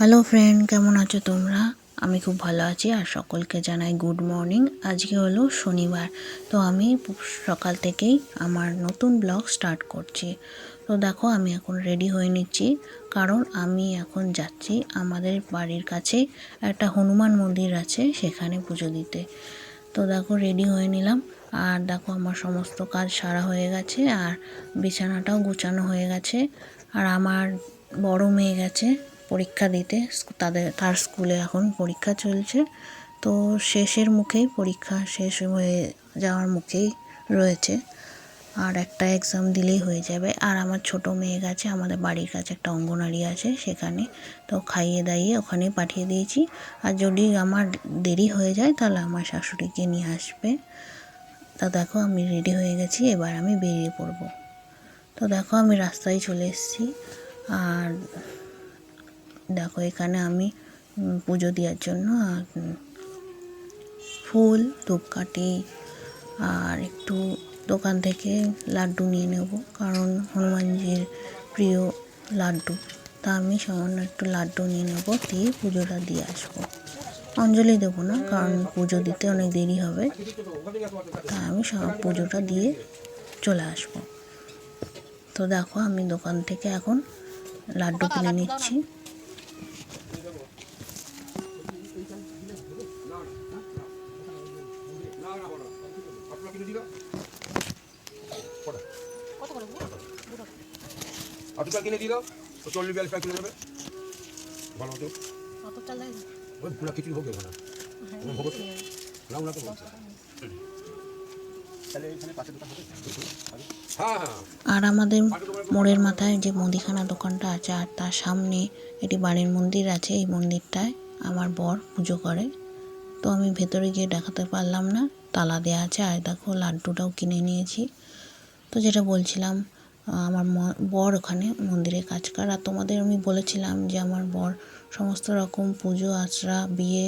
Hello friend কেমন আছো তোমরা? আমি খুব ভালো আছি আর সকলকে জানাই গুড মর্নিং আজকে হলো শনিবার, তো আমি সকাল থেকেই আমার নতুন ব্লগ স্টার্ট করছি। তো দেখো, আমি এখন রেডি হয়ে নিচ্ছি, কারণ আমি এখন যাচ্ছি আমাদের বাড়ির কাছে একটা হনুমান মন্দির আছে সেখানে পুজো দিতে। তো দেখো রেডি হয়ে নিলাম। আর দেখো, আমার সমস্ত কাজ সারা হয়ে গেছে আর বিছানাটাও গুছানো হয়ে গেছে। আর আমার বড় মেয়ে গেছে পরীক্ষা দিতে। তাদের, তার স্কুলে এখন পরীক্ষা চলছে। তো শেষের মুখেই পরীক্ষা শেষ হয়ে যাওয়ার মুখেই রয়েছে। আর একটা এক্সাম দিলেই হয়ে যাবে। আর আমার ছোট মেয়ে গেছে, আমাদের বাড়ির কাছে একটা অঙ্গনারী আছে সেখানে। তো খাইয়ে দাইয়ে ওখানে পাঠিয়ে দিয়েছি। আর যদি আমার দেরি হয়ে যায়, তাহলে আমার শাশুড়িকে নিয়ে আসবে। তা দেখো, আমি রেডি হয়ে গেছি, এবার আমি বেরিয়ে পড়ব। তো দেখো, আমি রাস্তায় চলে এসেছি। আর দেখো, এখানে আমি পুজো দেওয়ার জন্য ফুল, ধূপকাঠি, আর একটু দোকান থেকে লাড্ডু নিয়ে নেব, কারণ হনুমানজির প্রিয় লাড্ডু। তা আমি সামান্য একটু লাড্ডু নিয়ে নেব, দিয়ে পুজোটা দিয়ে আসব। অঞ্জলি দেবো না, কারণ পুজো দিতে অনেক দেরি হবে। তাই আমি সব পুজোটা দিয়ে চলে আসব। তো দেখো, আমি দোকান থেকে এখন লাড্ডু কিনে নিচ্ছি। কিনে দিল তো চল্লিশ বিয়াল্লিশ টাকা কিনে দেবে। ভালো হতো ওই পুরো কিছু হোক না। ও নাও না তো বলছে। তাহলে এখানে পাশে দোকান হবে? হ্যাঁ হ্যাঁ। আর আমাদের মোড়ের মাথায় যে মুদিখানা দোকানটা আছে আর তার সামনে একটি বাড়ির মন্দির আছে। এই মন্দিরটায় আমার বর পুজো করে। আমি ভেতরে গিয়ে দেখাতে পারলাম না। তালা দেওয়া আছে, আর দেখো লাড্ডুটাও কিনে নিয়েছি। তো যেটা বলছিলাম আমার বর ওখানে মন্দিরে কাজ করে। আর তোমাদের আমি বলেছিলাম যে আমার বর সমস্ত রকম পুজো আচরা বিয়ে,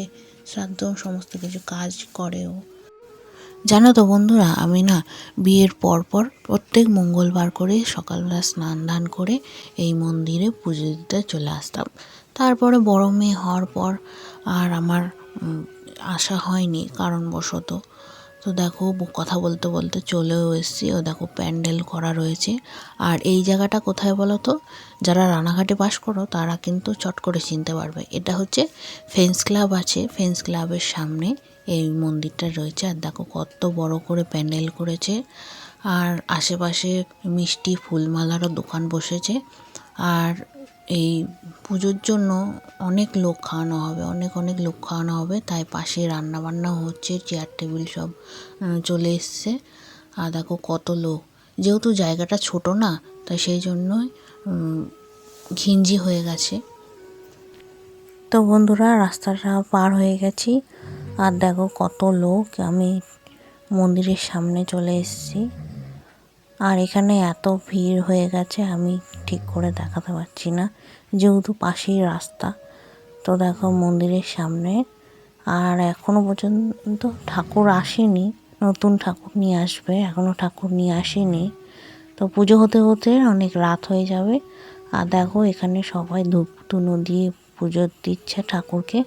শ্রাদ্ধ, সমস্ত কিছু কাজ করেও জানো তো বন্ধুরা, আমি না বিয়ের পরপর প্রত্যেক মঙ্গলবার করে সকালবেলা স্নান দান করে এই মন্দিরে পুজো দিতে চলে আসতাম। তারপরে বড় মেয়ে হওয়ার পর আর আমার আসা হয়নি কারণবশত। তো দেখো কথা বলতে বলতে চলেও এসেছি। ও দেখো, প্যান্ডেল করা রয়েছে। আর এই জায়গাটা কোথায় বলো তো যারা রানাঘাটে বাস করো, তারা কিন্তু চট করে চিনতে পারবে। এটা হচ্ছে ফেন্স ক্লাব আছে। ফেন্স ক্লাবের সামনে এই মন্দিরটা রয়েছে। আর দেখো, কত বড় করে প্যান্ডেল করেছে। আর আশেপাশে মিষ্টি ফুলমালারও দোকান বসেছে। আর এই পুজোর জন্য অনেক লোক খাওয়ানো হবে, অনেক অনেক লোক খাওয়ানো হবে। তাই পাশে রান্না বান্না হচ্ছে চেয়ার টেবিল সব চলে এসছে। আর দেখো কত লোক। যেহেতু জায়গাটা ছোট না, তাই সেই জন্যই ঘিঞ্জি হয়ে গেছে। তো বন্ধুরা, রাস্তাটা পার হয়ে গেছি। আর দেখো কত লোক, আমি মন্দিরের সামনে চলে এসেছি। আর এখানে এত ভিড় হয়ে গেছে, আমি ঠিক করে দেখাতে পারছি না। যেহেতু পাশেই রাস্তা, তো দেখো মন্দিরের সামনে। আর এখনও পর্যন্ত ঠাকুর আসেনি, নতুন ঠাকুর নিয়ে আসবে, এখনও ঠাকুর নিয়ে আসেনি। তো পুজো হতে হতে অনেক রাত হয়ে যাবে। আর দেখো এখানে সবাই ধূপ ধুনো দিয়ে পুজো দিচ্ছে ঠাকুরকে।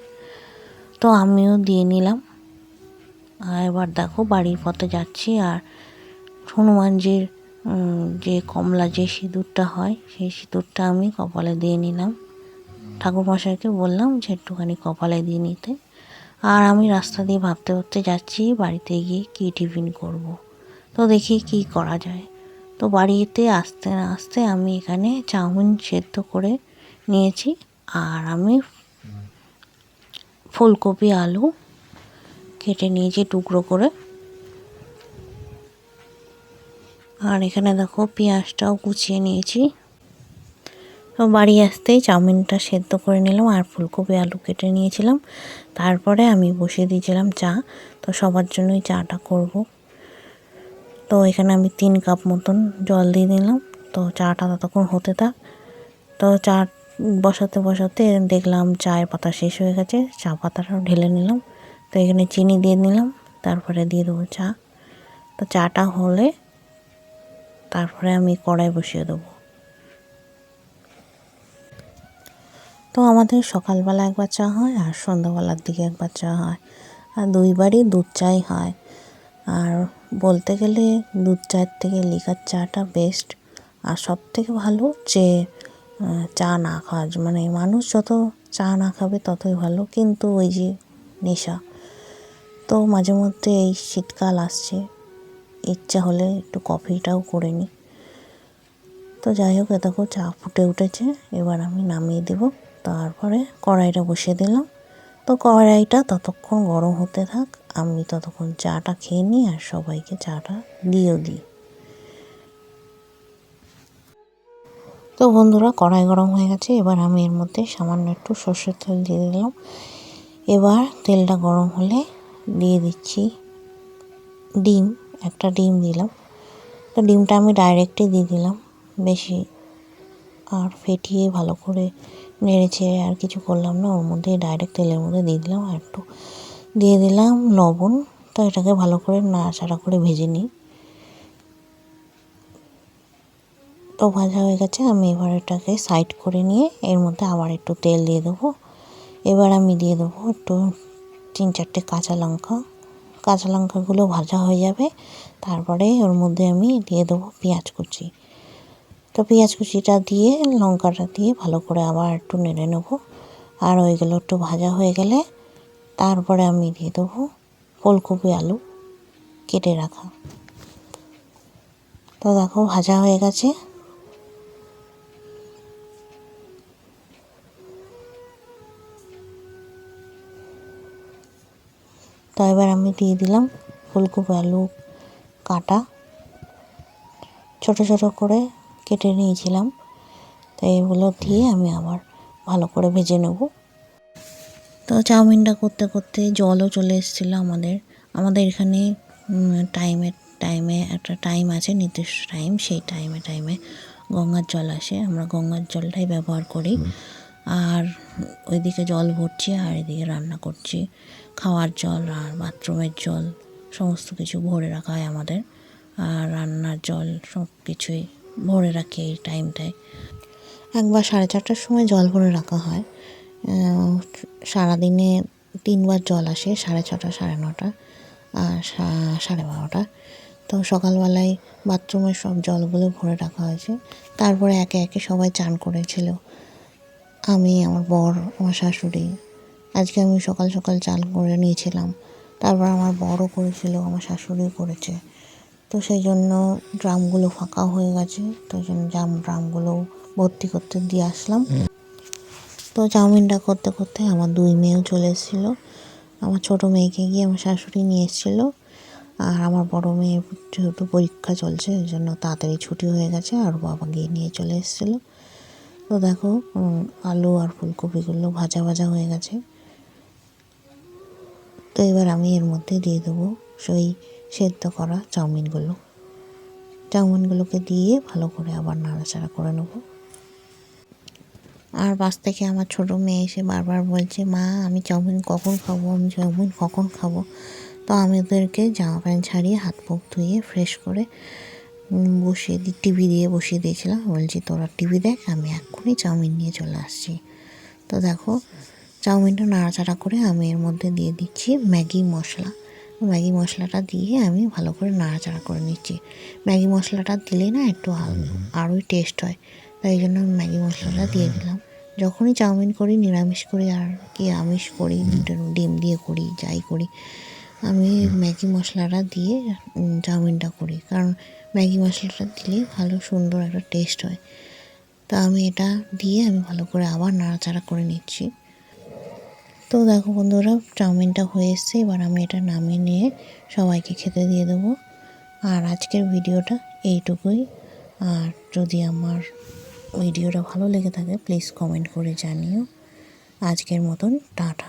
তো আমিও দিয়ে নিলাম। আর এবার দেখো বাড়ির পথে যাচ্ছি। আর হনুমানজির যে কমলা যে সিঁদুরটা হয়, সেই সিঁদুরটা আমি কপালে দিয়ে নিলাম। ঠাকুর মশাইকে বললাম যে একটুখানি কপালে দিয়ে নিতে। আর আমি রাস্তা দিয়ে ভাবতে ভাবতে যাচ্ছি, বাড়িতে গিয়ে কী টিফিন করব। তো দেখি কি করা যায়। তো বাড়িতে আসতে না আসতে আমি এখানে চাউমিন সেদ্ধ করে নিয়েছি। আর আমি ফুলকপি, আলু কেটে নিয়েছি টুকরো করে। আর এখানে দেখো পেঁয়াজটাও কুচিয়ে নিয়েছি। তো বাড়ি আসতেই চাউমিনটা সেদ্ধ করে নিলাম আর ফুলকপি আলু কেটে নিয়েছিলাম। তারপরে আমি বসিয়ে দিয়েছিলাম চা। তো সবার জন্যই চাটা করব। তো এখানে আমি তিন কাপ মতন জল দিয়ে দিলাম। তো চাটা ততক্ষণ হতে থাক। তো চা বসাতে বসাতে দেখলাম চায়ের পাতা শেষ হয়ে গেছে। চা পাতাটাও ঢেলে নিলাম। তো এখানে চিনি দিয়ে নিলাম তারপরে দিয়ে দেবো চা। তো চাটা হলে তারপরে আমি কড়াই বসিয়ে দেবো। তো আমাদের সকালবেলা একবার চা হয় আর সন্ধ্যাবেলার দিকে একবার চা হয়। আর দুইবারই দুধ চাই হয়। আর বলতে গেলে দুধ চায়ের থেকে লিকার চাটা বেস্ট আর সব থেকে ভালো যে চা না খাওয়া মানে মানুষ যত চা না খাবে ততই ভালো। কিন্তু ওই যে নেশা। তো মাঝে মধ্যে এই শীতকাল আসছে। ইচ্ছা হলে একটু কফিটাও করে নিই। তো যাই হোক, এ দেখো, চা ফুটে উঠেছে। এবার আমি নামিয়ে দেব। তারপরে কড়াইটা বসিয়ে দিলাম। তো কড়াইটা ততক্ষণ গরম হতে থাক। আমি ততক্ষণ চাটা খেয়ে নিই আর সবাইকে চাটা দিয়েও দিই। তো বন্ধুরা, কড়াই গরম হয়ে গেছে। এবার আমি এর মধ্যে সামান্য একটু সর্ষের তেল দিয়ে দিলাম। এবার তেলটা গরম হলে দিয়ে দিচ্ছি ডিম। একটা ডিম দিলাম। তো ডিমটা আমি ডাইরেক্টই দিয়ে দিলাম। বেশি আর ফেটিয়ে ভালো করে নেড়েছে আর কিছু করলাম না। ওর মধ্যে ডাইরেক্ট তেলের মধ্যে দিয়ে দিলাম আর একটু দিয়ে দিলাম লবণ। তো এটাকে ভালো করে নাড়াচাড়া করে ভেজে নিই। তো ভাজা হয়ে গেছে। আমি এবার এটাকে সাইড করে নিয়ে এর মধ্যে আবার একটু তেল দিয়ে দেবো। এবার আমি দিয়ে দেবো একটু তিন চারটে কাঁচা লঙ্কা। কাঁচা লঙ্কাগুলো ভাজা হয়ে যাবে। তারপরে ওর মধ্যে আমি দিয়ে দেবো পেঁয়াজ কুচি। তো পেঁয়াজ কুচিটা দিয়ে, লঙ্কাটা দিয়ে ভালো করে আবার একটু নেড়ে নেব। আর ওইগুলো একটু ভাজা হয়ে গেলে, তারপরে আমি দিয়ে দেবো ফুলকপি আলু কেটে রাখা। তো দেখো ভাজা হয়ে গেছে। তো এবার আমি দিয়ে দিলাম ফুলকপি আলু কাটা। ছোট ছোট করে কেটে নিয়েছিলাম। তো এগুলো দিয়ে আমি আবার ভালো করে ভেজে নেব। তো চাউমিনটা করতে করতে জলও চলে এসেছিল আমাদের। আমাদের এখানে টাইমে টাইমে একটা টাইম আছে নির্দিষ্ট টাইম সেই টাইমে টাইমে গঙ্গার জল আসে। আমরা গঙ্গার জলটাই ব্যবহার করি। আর ওইদিকে জল ভরছি আর এদিকে রান্না করছি। খাওয়ার জল আর বাথরুমের জল, সমস্ত কিছু ভরে রাখা হয় আমাদের। আর রান্নার জল সব কিছুই ভরে রাখি এই টাইমটায় একবার সাড়ে চারটার সময় জল ভরে রাখা হয়। সারাদিনে তিনবার জল আসে, সাড়ে ছটা, সাড়ে নটা আর সাড়ে বারোটা। তো সকালবেলায় বাথরুমের সব জলগুলো ভরে রাখা হয়েছে। তারপরে একে একে সবাই চান করেছিল। আমি, আমার বর, আমার শাশুড়ি আজকে আমি সকাল সকাল চাল করে নিয়েছিলাম। তারপর আমার বড় করেছিল, আমার শাশুড়ি করেছে। তো সেই জন্য ড্রামগুলো ফাঁকা হয়ে গেছে। তো সেই জন্য ড্রাম ড্রামগুলো ভর্তি করতে দিয়ে আসলাম। তো চাউমিনটা করতে করতে আমার দুই মেয়েও চলে এসেছিল। আমার ছোটো মেয়েকে গিয়ে আমার শাশুড়ি নিয়ে এসেছিল। আর আমার বড় মেয়ের যেহেতু পরীক্ষা চলছে ওই জন্য তাড়াতাড়ি ছুটি হয়ে গেছে, আর বাবা গিয়ে নিয়ে চলে এসেছিল। তো দেখো আলু আর ফুলকপিগুলো ভাজা ভাজা হয়ে গেছে। তো এবার আমি এর মধ্যে দিয়ে দেবো সেই সেদ্ধ করা চাউমিনগুলো। চাউমিনগুলোকে দিয়ে ভালো করে আবার নাড়াচাড়া করে নেব। আর বাস থেকে আমার ছোটো মেয়ে এসে বারবার বলছে, মা, আমি চাউমিন কখন খাব? আমি চাউমিন কখন খাব? তো আমি ওদেরকে জামা প্যান্ট ছাড়িয়ে হাত মুখ ধুয়ে ফ্রেশ করে বসিয়ে দিই টিভি দিয়ে বসিয়ে দিয়েছিলাম। বলছি, তোরা টিভি দেখ, আমি এক্ষুনি চাউমিন নিয়ে চলে আসছি। তো দেখো চাউমিনটা নাড়াচাড়া করে আমি এর মধ্যে দিয়ে দিচ্ছি ম্যাগি মশলা। ম্যাগি মশলাটা দিয়ে আমি ভালো করে নাড়াচাড়া করে নিচ্ছি। ম্যাগি মশলাটা দিলে না একটু আরোই টেস্ট হয়। তাই জন্য আমি ম্যাগি মশলাটা দিয়ে দিলাম। যখনই চাউমিন করি নিরামিষ করি আর কি আমিষ করি ডিম দিয়ে করি যাই করি আমি ম্যাগি মশলাটা দিয়ে চাউমিনটা করি। কারণ ম্যাগি মশলাটা দিলে ভালো সুন্দর একটা টেস্ট হয়। তো আমি এটা দিয়ে আমি ভালো করে আবার নাড়াচাড়া করে নিচ্ছি। তো দেখো বন্ধুরা, চাউমিনটা হয়ে এসছে, এবার আমি এটা নামিয়ে নিয়ে সবাইকে খেতে দিয়ে দেবো। আর আজকের ভিডিওটা এইটুকুই। আর যদি আমার ভিডিওটা ভালো লেগে থাকে প্লিজ কমেন্ট করে জানিও। আজকের মতন, টাটা।